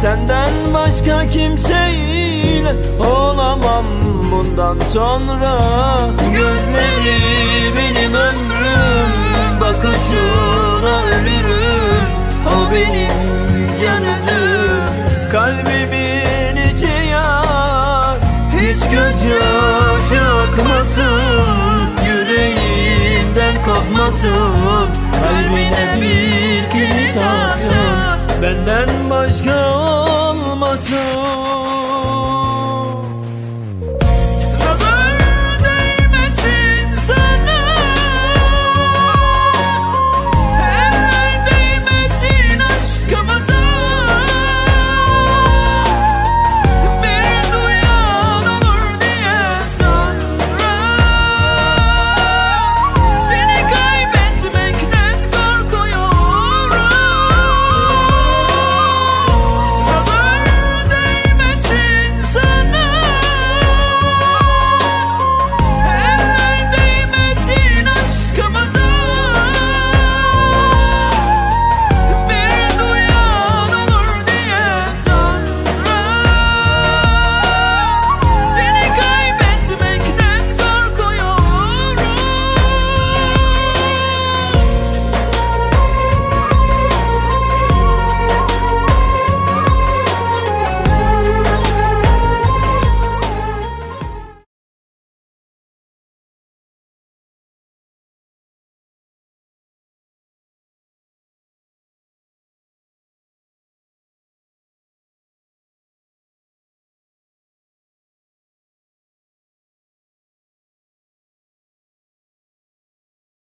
Senden başka kimseyle olamam bundan sonra. Gözleri benim ömrüm Bakışına ölürüm. O benim can özüm Kalbimin içi yar. Hiç gözyaşı akmasın Yüreğinden kopmasın. Kalbine No.